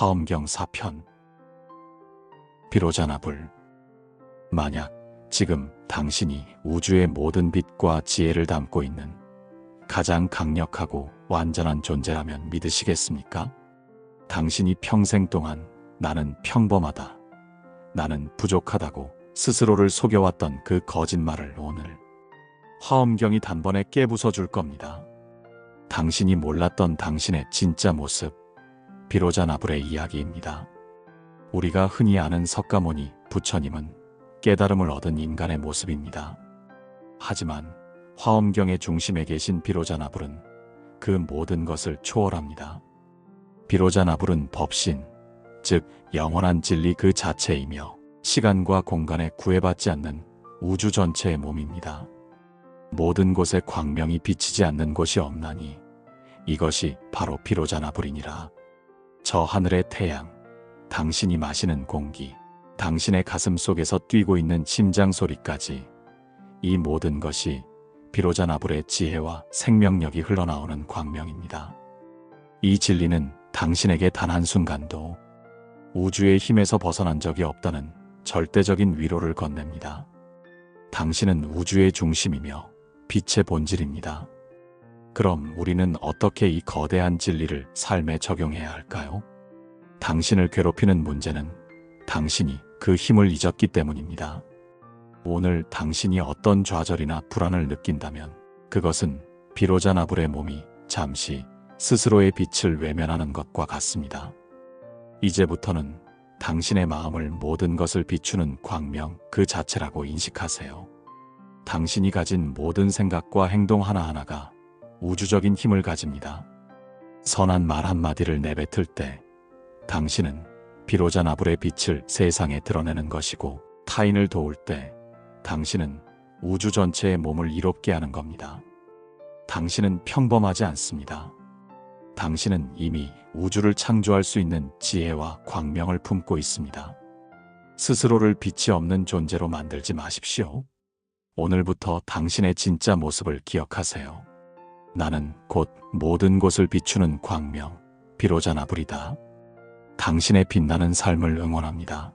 화엄경 사편 비로자나불 만약 지금 당신이 우주의 모든 빛과 지혜를 담고 있는 가장 강력하고 완전한 존재라면 믿으시겠습니까? 당신이 평생 동안 나는 평범하다. 나는 부족하다고 스스로를 속여왔던 그 거짓말을 오늘 화엄경이 단번에 깨부숴 줄 겁니다. 당신이 몰랐던 당신의 진짜 모습, 비로자 나불의 이야기입니다. 우리가 흔히 아는 석가모니, 부처님은 깨달음을 얻은 인간의 모습입니다. 하지만 화엄경의 중심에 계신 비로자 나불은 그 모든 것을 초월합니다. 비로자 나불은 법신, 즉 영원한 진리 그 자체이며 시간과 공간에 구애받지 않는 우주 전체의 몸입니다. 모든 곳에 광명이 비치지 않는 곳이 없나니 이것이 바로 비로자나불이니라. 저 하늘의 태양, 당신이 마시는 공기, 당신의 가슴 속에서 뛰고 있는 심장 소리까지 이 모든 것이 비로자나불의 지혜와 생명력이 흘러나오는 광명입니다. 이 진리는 당신에게 단 한순간도 우주의 힘에서 벗어난 적이 없다는 절대적인 위로를 건넵니다. 당신은 우주의 중심이며 빛의 본질입니다. 그럼 우리는 어떻게 이 거대한 진리를 삶에 적용해야 할까요? 당신을 괴롭히는 문제는 당신이 그 힘을 잊었기 때문입니다. 오늘 당신이 어떤 좌절이나 불안을 느낀다면 그것은 비로자 나불의 몸이 잠시 스스로의 빛을 외면하는 것과 같습니다. 이제부터는 당신의 마음을 모든 것을 비추는 광명 그 자체라고 인식하세요. 당신이 가진 모든 생각과 행동 하나하나가 우주적인 힘을 가집니다. 선한 말 한마디를 내뱉을 때 당신은 비로자 나불의 빛을 세상에 드러내는 것이고 타인을 도울 때 당신은 우주 전체의 몸을 이롭게 하는 겁니다. 당신은 평범하지 않습니다. 당신은 이미 우주를 창조할 수 있는 지혜와 광명을 품고 있습니다. 스스로를 빛이 없는 존재로 만들지 마십시오. 오늘부터 당신의 진짜 모습을 기억하세요. 나는 곧 모든 곳을 비추는 광명, 비로자 나 불이다. 당신의 빛나는 삶을 응원합니다.